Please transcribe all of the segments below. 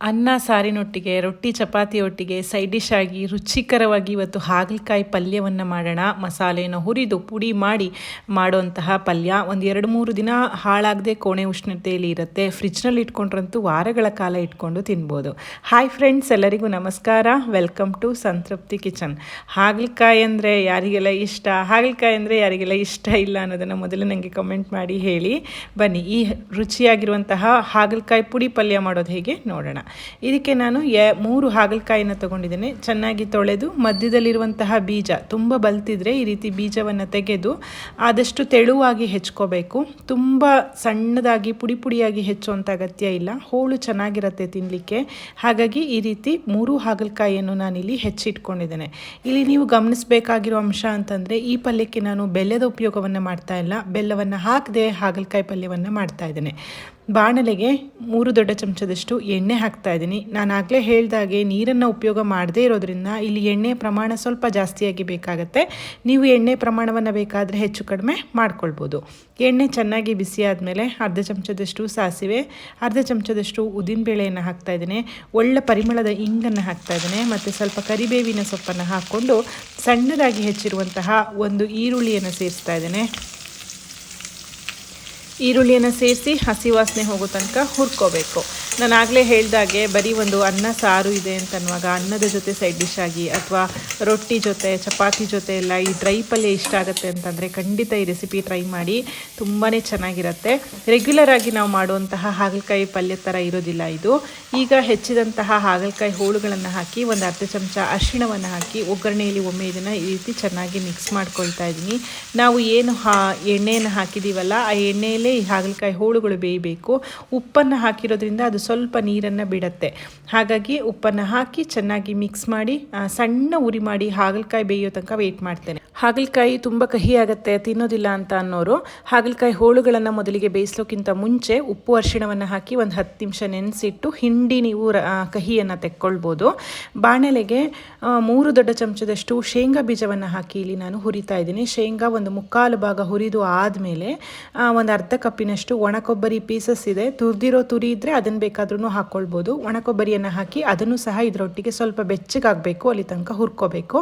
ಅನ್ನ ಸಾರಿನೊಟ್ಟಿಗೆ, ರೊಟ್ಟಿ ಚಪಾತಿಯೊಟ್ಟಿಗೆ side dish ಆಗಿ, ರುಚಿಕರವಾಗಿ ಇವತ್ತು ಹಾಗಲಕಾಯಿ ಪಲ್ಯವನ್ನು ಮಾಡೋಣ. ಮಸಾಲೆಯನ್ನು ಹುರಿದು ಪುಡಿ ಮಾಡಿ ಮಾಡುವಂತಹ ಪಲ್ಯ. ಒಂದು ಎರಡು ಮೂರು ದಿನ ಹಾಳಾಗದೆ ಕೋಣೆ ಉಷ್ಣತೆಯಲ್ಲಿ ಇರುತ್ತೆ. ಫ್ರಿಜ್ನಲ್ಲಿ ಇಟ್ಕೊಂಡ್ರಂತೂ ವಾರಗಳ ಕಾಲ ಇಟ್ಕೊಂಡು ತಿನ್ಬೋದು. ಹಾಯ್ ಫ್ರೆಂಡ್ಸ್ ಎಲ್ಲರಿಗೂ ನಮಸ್ಕಾರ. ವೆಲ್ಕಮ್ ಟು ಸಂತೃಪ್ತಿ ಕಿಚನ್ ಹಾಗಲಕಾಯಿ ಅಂದರೆ ಯಾರಿಗೆಲ್ಲ ಇಷ್ಟ? ಹಾಗಲಕಾಯಿ ಅಂದರೆ ಯಾರಿಗೆಲ್ಲ ಇಷ್ಟ ಇಲ್ಲ ಅನ್ನೋದನ್ನು ಮೊದಲು ನನಗೆ ಕಮೆಂಟ್ ಮಾಡಿ ಹೇಳಿ. ಬನ್ನಿ, ಈ ರುಚಿಯಾಗಿರುವಂತಹ ಹಾಗಲಕಾಯಿ ಪುಡಿ ಪಲ್ಯ ಮಾಡೋದು ಹೇಗೆ ನೋಡೋಣ. ಇದಕ್ಕೆ ನಾನು ಎ ಮೂರು ಹಾಗಲಕಾಯಿನ ತೊಗೊಂಡಿದ್ದೇನೆ. ಚೆನ್ನಾಗಿ ತೊಳೆದು ಮಧ್ಯದಲ್ಲಿರುವಂತಹ ಬೀಜ ತುಂಬ ಬಲ್ತಿದ್ರೆ ಈ ರೀತಿ ಬೀಜವನ್ನು ತೆಗೆದು ಆದಷ್ಟು ತೆಳುವಾಗಿ ಹೆಚ್ಕೋಬೇಕು. ತುಂಬ ಸಣ್ಣದಾಗಿ ಪುಡಿ ಪುಡಿಯಾಗಿ ಹೆಚ್ಚುವಂಥ ಅಗತ್ಯ ಇಲ್ಲ. ಹೋಳು ಚೆನ್ನಾಗಿರುತ್ತೆ ತಿನ್ನಲಿಕ್ಕೆ ಹಾಗಾಗಿ ಈ ರೀತಿ ಮೂರು ಹಾಗಲಕಾಯಿಯನ್ನು ನಾನಿಲ್ಲಿ ಹೆಚ್ಚಿಟ್ಕೊಂಡಿದ್ದೇನೆ. ಇಲ್ಲಿ ನೀವು ಗಮನಿಸಬೇಕಾಗಿರೋ ಅಂಶ ಅಂತಂದರೆ ಈ ಪಲ್ಯಕ್ಕೆ ನಾನು ಬೆಲ್ಲದ ಉಪಯೋಗವನ್ನು ಮಾಡ್ತಾ ಇಲ್ಲ. ಬೆಲ್ಲವನ್ನು ಹಾಕದೆ ಹಾಗಲಕಾಯಿ ಪಲ್ಯವನ್ನು ಮಾಡ್ತಾ ಇದ್ದೇನೆ. ಬಾಣಲೆಗೆ ಮೂರು ದೊಡ್ಡ ಚಮಚದಷ್ಟು ಎಣ್ಣೆ ಹಾಕ್ತಾ ಇದ್ದೀನಿ. ನಾನು ಆಗಲೇ ಹೇಳಿದಾಗೆ ನೀರನ್ನು ಉಪಯೋಗ ಮಾಡದೇ ಇರೋದ್ರಿಂದ ಇಲ್ಲಿ ಎಣ್ಣೆ ಪ್ರಮಾಣ ಸ್ವಲ್ಪ ಜಾಸ್ತಿಯಾಗಿ ಬೇಕಾಗತ್ತೆ. ನೀವು ಎಣ್ಣೆ ಪ್ರಮಾಣವನ್ನು ಬೇಕಾದರೆ ಹೆಚ್ಚು ಕಡಿಮೆ ಮಾಡ್ಕೊಳ್ಬೋದು. ಎಣ್ಣೆ ಚೆನ್ನಾಗಿ ಬಿಸಿ ಆದಮೇಲೆ ಅರ್ಧ ಚಮಚದಷ್ಟು ಸಾಸಿವೆ, ಅರ್ಧ ಚಮಚದಷ್ಟು ಉದ್ದಿನಬೇಳೆಯನ್ನು ಹಾಕ್ತಾ ಇದ್ದೀನಿ. ಒಳ್ಳೆ ಪರಿಮಳದ ಇಂಗನ್ನು ಹಾಕ್ತಾ ಇದ್ದೀನಿ. ಮತ್ತು ಸ್ವಲ್ಪ ಕರಿಬೇವಿನ ಸೊಪ್ಪನ್ನು ಹಾಕ್ಕೊಂಡು ಸಣ್ಣದಾಗಿ ಹೆಚ್ಚಿರುವಂತಹ ಒಂದು ಈರುಳ್ಳಿಯನ್ನು ಸೇರಿಸ್ತಾ ಇದ್ದೇನೆ. ಈರುಳ್ಳಿಯನ್ನು ಸೇರಿಸಿ ಹಸಿ ವಾಸನೆ ಹೋಗೋ ತನಕ ಹುರ್ಕೋಬೇಕು. ನಾನು ಆಗಲೇ ಹೇಳಿದಾಗೆ ಬರೀ ಒಂದು ಅನ್ನ ಸಾರು ಇದೆ ಅಂತ ಅನ್ನುವಾಗ ಅನ್ನದ ಜೊತೆ ಸೈಡ್ ಡಿಶ್ ಆಗಿ ಅಥವಾ ರೊಟ್ಟಿ ಜೊತೆ, ಚಪಾತಿ ಜೊತೆ ಎಲ್ಲ ಈ ಡ್ರೈ ಪಲ್ಯ ಇಷ್ಟ ಆಗುತ್ತೆ ಅಂತಂದರೆ ಖಂಡಿತ ಈ ರೆಸಿಪಿ ಟ್ರೈ ಮಾಡಿ ತುಂಬಾ ಚೆನ್ನಾಗಿರುತ್ತೆ. ರೆಗ್ಯುಲರ್ ಆಗಿ ನಾವು ಮಾಡುವಂತಹ ಹಾಗಲಕಾಯಿ ಪಲ್ಯ ಥರ ಇರೋದಿಲ್ಲ ಇದು. ಈಗ ಹೆಚ್ಚಿದಂತಹ ಹಾಗಲಕಾಯಿ ಹೋಳುಗಳನ್ನು ಹಾಕಿ ಒಂದು ಅರ್ಧ ಚಮಚ ಅರಿಶಿಣವನ್ನು ಹಾಕಿ ಒಗ್ಗರಣೆಯಲ್ಲಿ ಒಮ್ಮೆ ಇದನ್ನು ಈ ರೀತಿ ಚೆನ್ನಾಗಿ ಮಿಕ್ಸ್ ಮಾಡ್ಕೊಳ್ತಾ ಇದ್ದೀನಿ. ನಾವು ಏನು ಹಾ ಎಣ್ಣೆಯನ್ನು ಹಾಕಿದ್ದೀವಲ್ಲ ಆ ಎಣ್ಣೆಯಲ್ಲೇ ಈ ಹಾಗಲಕಾಯಿ ಹೋಳುಗಳು ಬೇಯಬೇಕು. ಉಪ್ಪನ್ನು ಹಾಕಿರೋದ್ರಿಂದ ಅದು ಸ್ವಲ್ಪ ನೀರನ್ನು ಬಿಡತ್ತೆ. ಹಾಗಾಗಿ ಉಪ್ಪನ್ನು ಹಾಕಿ ಚೆನ್ನಾಗಿ ಮಿಕ್ಸ್ ಮಾಡಿ ಸಣ್ಣ ಉರಿ ಮಾಡಿ ಹಾಗಲಕಾಯಿ ಬೇಯೋ ತನಕ ವೆಯ್ಟ್ ಮಾಡ್ತೇನೆ. ಹಾಗಲಕಾಯಿ ತುಂಬ ಕಹಿ ಆಗುತ್ತೆ ತಿನ್ನೋದಿಲ್ಲ ಅಂತ ಅನ್ನೋರು ಹಾಗಲಕಾಯಿ ಹೋಳುಗಳನ್ನು ಮೊದಲಿಗೆ ಬೇಯಿಸೋಕ್ಕಿಂತ ಮುಂಚೆ ಉಪ್ಪು ಅರಿಶಿಣವನ್ನು ಹಾಕಿ ಒಂದು ಹತ್ತು ನಿಮಿಷ ನೆನೆಸಿಟ್ಟು ಹಿಂಡಿ ನೀವು ಕಹಿಯನ್ನು ತೆಕ್ಕೊಳ್ಬೋದು. ಬಾಣಲೆಗೆ ಮೂರು ದೊಡ್ಡ ಚಮಚದಷ್ಟು ಶೇಂಗಾ ಬೀಜವನ್ನು ಹಾಕಿ ಇಲ್ಲಿ ನಾನು ಹುರಿತಾ ಇದ್ದೀನಿ. ಶೇಂಗಾ ಒಂದು ಮುಕ್ಕಾಲು ಭಾಗ ಹುರಿದು ಆದಮೇಲೆ ಒಂದು ಅರ್ಧ ಕಪ್ಪಿನಷ್ಟು ಒಣ ಕೊಬ್ಬರಿ ಪೀಸಸ್ ಇದೆ. ತುರಿದಿರೋ ತುರಿ ಇದ್ದರೆ ಅದನ್ನು ಬೇಕಾದ್ರೂ ಹಾಕ್ಕೊಳ್ಬೋದು ಒಣ ಕೊಬ್ಬರಿಯನ್ನು ಹಾಕಿ ಅದನ್ನು ಸಹ ಇದರೊಟ್ಟಿಗೆ ಸ್ವಲ್ಪ ಬೆಚ್ಚಗಾಗಬೇಕು, ಅಲ್ಲಿ ತನಕ ಹುರ್ಕೋಬೇಕು.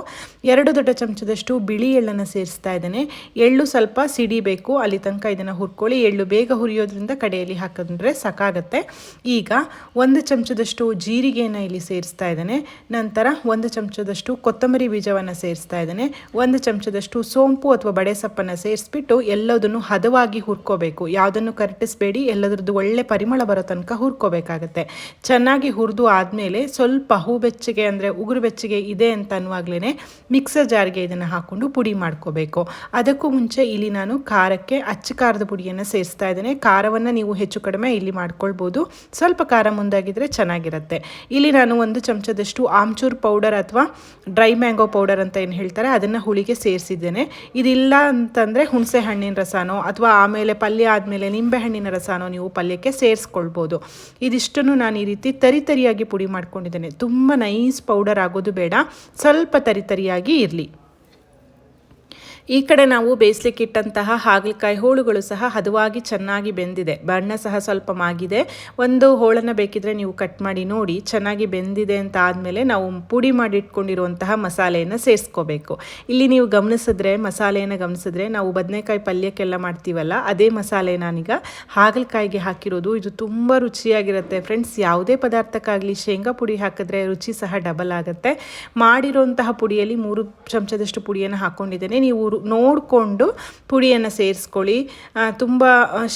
ಎರಡು ದೊಡ್ಡ ಚಮಚದಷ್ಟು ಬಿಳಿ ಎಳ್ಳನ್ನು ಸೇರಿಸ್ತಾ ಇದ್ದೇನೆ. ಎಳ್ಳು ಸ್ವಲ್ಪ ಸಿಡಿಬೇಕು. ಅಲ್ಲಿ ತನಕ ಇದನ್ನು ಹುರ್ಕೊಳ್ಳಿ. ಎಳ್ಳು ಬೇಗ ಹುರಿಯೋದ್ರಿಂದ ಕಡೆಯಲ್ಲಿ ಹಾಕಿದ್ರೆ ಸಾಕಾಗತ್ತೆ. ಈಗ ಒಂದು ಚಮಚದಷ್ಟು ಜೀರಿಗೆಯನ್ನು ಇಲ್ಲಿ ಸೇರಿಸ್ತಾ ಇದ್ದೇನೆ. ನಂತರ ಒಂದು ಚಮಚದಷ್ಟು ಕೊತ್ತಂಬರಿ ಬೀಜವನ್ನು ಸೇರಿಸ್ತಾ ಇದ್ದೇನೆ. ಒಂದು ಚಮಚದಷ್ಟು ಸೋಂಪು ಅಥವಾ ಬಡೆ ಸೊಪ್ಪನ್ನು ಸೇರಿಸ್ಬಿಟ್ಟು ಎಲ್ಲದನ್ನು ಹದವಾಗಿ ಹುರ್ಕೋಬೇಕು. ಯಾವುದನ್ನು ಕರಟಿಸ್ಬೇಡಿ, ಎಲ್ಲದರದ್ದು ಒಳ್ಳೆ ಪರಿಮಳ ಬರೋ ತನಕ ಹುರ್ಕೋಬೇಕಾಗತ್ತೆ. ಚೆನ್ನಾಗಿ ಹುರಿದು ಆದಮೇಲೆ ಸ್ವಲ್ಪ ಹೂ ಬೆಚ್ಚಗೆ ಅಂದರೆ ಉಗುರು ಬೆಚ್ಚಗೆ ಇದೆ ಅಂತ ಅನ್ನುವಾಗಲೇ ಮಿಕ್ಸರ್ ಜಾರ್ಗೆ ಇದನ್ನು ಹಾಕ್ಕೊಂಡು ಪುಡಿ ಮಾಡ್ಕೋಬೇಕು. ಅದಕ್ಕೂ ಮುಂಚೆ ಇಲ್ಲಿ ನಾನು ಖಾರಕ್ಕೆ ಅಚ್ಚ ಖಾರದ ಪುಡಿಯನ್ನು ಸೇರಿಸ್ತಾ ಇದ್ದೇನೆ. ಖಾರವನ್ನು ನೀವು ಹೆಚ್ಚು ಕಡಿಮೆ ಇಲ್ಲಿ ಮಾಡ್ಕೊಳ್ಬೋದು. ಸ್ವಲ್ಪ ಖಾರ ಮುಂದಾಗಿದ್ದರೆ ಚೆನ್ನಾಗಿರುತ್ತೆ. ಇಲ್ಲಿ ನಾನು ಒಂದು ಚಮಚದಷ್ಟು ಆಮ್ಚೂರ್ ಪೌಡರ್ ಅಥವಾ ಡ್ರೈ ಮ್ಯಾಂಗೋ ಪೌಡರ್ ಅಂತ ಏನು ಹೇಳ್ತಾರೆ, ಅದನ್ನು ಹುಳಿಗೆ ಸೇರಿಸಿದ್ದೇನೆ. ಇದಿಲ್ಲ ಅಂತಂದರೆ ಹುಣಸೆ ಹಣ್ಣಿನ ರಸನೋ ಅಥವಾ ಆಮೇಲೆ ಪಲ್ಯ ಆದಮೇಲೆ ನಿಂಬೆಹಣ್ಣಿನ ರಸನೋ ನೀವು ಪಲ್ಯಕ್ಕೆ ಸೇರಿಸ್ಕೊಳ್ಬೋದು. ಇದಿಷ್ಟನ್ನು ನಾನು ಈ ರೀತಿ ತರಿತರಿಯಾಗಿ ಪುಡಿ ಮಾಡ್ಕೊಂಡಿದ್ದೇನೆ. ತುಂಬ ನೈಸ್ ಪೌಡರ್ ಆಗೋದು ಬೇಡ. ಸ್ವಲ್ಪ ತರಿತರಿಯಾಗಿ ಇರಲಿ. ಈ ಕಡೆ ನಾವು ಬೇಯಿಸ್ಲಿಕ್ಕಿಟ್ಟಂತಹ ಹಾಗಲಕಾಯಿ ಹೋಳುಗಳು ಸಹ ಹದವಾಗಿ ಚೆನ್ನಾಗಿ ಬೆಂದಿದೆ. ಬಣ್ಣ ಸಹ ಸ್ವಲ್ಪ ಮಾಗಿದೆ. ಒಂದು ಹೋಳನ್ನು ಬೇಕಿದ್ರೆ ನೀವು ಕಟ್ ಮಾಡಿ ನೋಡಿ ಚೆನ್ನಾಗಿ ಬೆಂದಿದೆ ಅಂತ ಆದಮೇಲೆ ನಾವು ಪುಡಿ ಮಾಡಿ ಇಟ್ಕೊಂಡಿರುವಂತಹ ಮಸಾಲೆಯನ್ನು ಸೇರಿಸ್ಕೋಬೇಕು. ಇಲ್ಲಿ ನೀವು ಗಮನಿಸಿದ್ರೆ, ಮಸಾಲೆಯನ್ನು ಗಮನಿಸಿದ್ರೆ ನಾವು ಬದನೆಕಾಯಿ ಪಲ್ಯಕ್ಕೆಲ್ಲ ಮಾಡ್ತೀವಲ್ಲ, ಅದೇ ಮಸಾಲೆ ನಾನೀಗ ಹಾಗಲಕಾಯಿಗೆ ಹಾಕಿರೋದು. ಇದು ತುಂಬ ರುಚಿಯಾಗಿರುತ್ತೆ. ಫ್ರೆಂಡ್ಸ್, ಯಾವುದೇ ಪದಾರ್ಥಕ್ಕಾಗಲಿ ಶೇಂಗಾ ಪುಡಿ ಹಾಕಿದ್ರೆ ರುಚಿ ಸಹ ಡಬಲ್ ಆಗುತ್ತೆ. ಮಾಡಿರುವಂತಹ ಪುಡಿಯಲ್ಲಿ ಮೂರು ಚಮಚದಷ್ಟು ಪುಡಿಯನ್ನು ಹಾಕ್ಕೊಂಡಿದ್ದೇನೆ ನೀವು ನೋಡಿಕೊಂಡು ಪುಡಿಯನ್ನು ಸೇರಿಸ್ಕೊಳ್ಳಿ. ತುಂಬ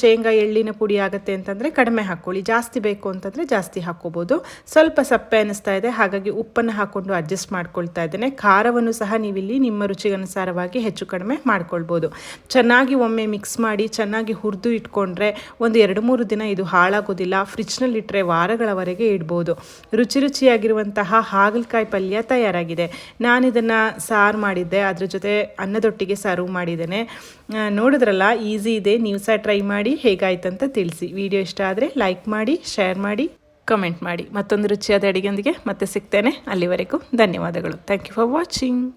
ಶೇಂಗಾ ಎಳ್ಳಿನ ಪುಡಿ ಆಗುತ್ತೆ ಅಂತಂದರೆ ಕಡಿಮೆ ಹಾಕ್ಕೊಳ್ಳಿ. ಜಾಸ್ತಿ ಬೇಕು ಅಂತಂದರೆ ಜಾಸ್ತಿ ಹಾಕ್ಕೋಬೋದು. ಸ್ವಲ್ಪ ಸಪ್ಪೆ ಅನ್ನಿಸ್ತಾ ಇದೆ, ಹಾಗಾಗಿ ಉಪ್ಪನ್ನು ಹಾಕ್ಕೊಂಡು ಅಡ್ಜಸ್ಟ್ ಮಾಡ್ಕೊಳ್ತಾ ಇದ್ದೇನೆ. ಖಾರವನ್ನು ಸಹ ನೀವಿಲ್ಲಿ ನಿಮ್ಮ ರುಚಿಗನುಸಾರವಾಗಿ ಹೆಚ್ಚು ಕಡಿಮೆ ಮಾಡ್ಕೊಳ್ಬೋದು. ಚೆನ್ನಾಗಿ ಒಮ್ಮೆ ಮಿಕ್ಸ್ ಮಾಡಿ, ಚೆನ್ನಾಗಿ ಹುರಿದು ಇಟ್ಕೊಂಡ್ರೆ ಒಂದು ಎರಡು ಮೂರು ದಿನ ಇದು ಹಾಳಾಗೋದಿಲ್ಲ. ಫ್ರಿಜ್ನಲ್ಲಿ ಇಟ್ಟರೆ ವಾರಗಳವರೆಗೆ ಇಡ್ಬೋದು. ರುಚಿ ರುಚಿಯಾಗಿರುವಂತಹ ಹಾಗಲಕಾಯಿ ಪಲ್ಯ ತಯಾರಾಗಿದೆ. ನಾನಿದನ್ನು ಸಾರು ಮಾಡಿದ್ದೆ. ಅದರ ಜೊತೆ ಅನ್ನದೊಟ್ಟಿಗೆ ಸರ್ವ್ ಮಾಡಿದ್ದೇನೆ. ನೋಡಿದ್ರಲ್ಲ, ಈಸಿ ಇದೆ, ನೀವು ಸಹ ಟ್ರೈ ಮಾಡಿ, ಹೇಗಾಯ್ತಂತ ತಿಳಿಸಿ. ವಿಡಿಯೋ ಇಷ್ಟ ಆದರೆ ಲೈಕ್ ಮಾಡಿ ಶೇರ್ ಮಾಡಿ ಕಮೆಂಟ್ ಮಾಡಿ. ಮತ್ತೊಂದು ರುಚಿಯಾದ ಅಡಿಗೆಯೊಂದಿಗೆ ಮತ್ತೆ ಸಿಗ್ತೇನೆ. ಅಲ್ಲಿವರೆಗೂ ಧನ್ಯವಾದಗಳು. Thank you for watching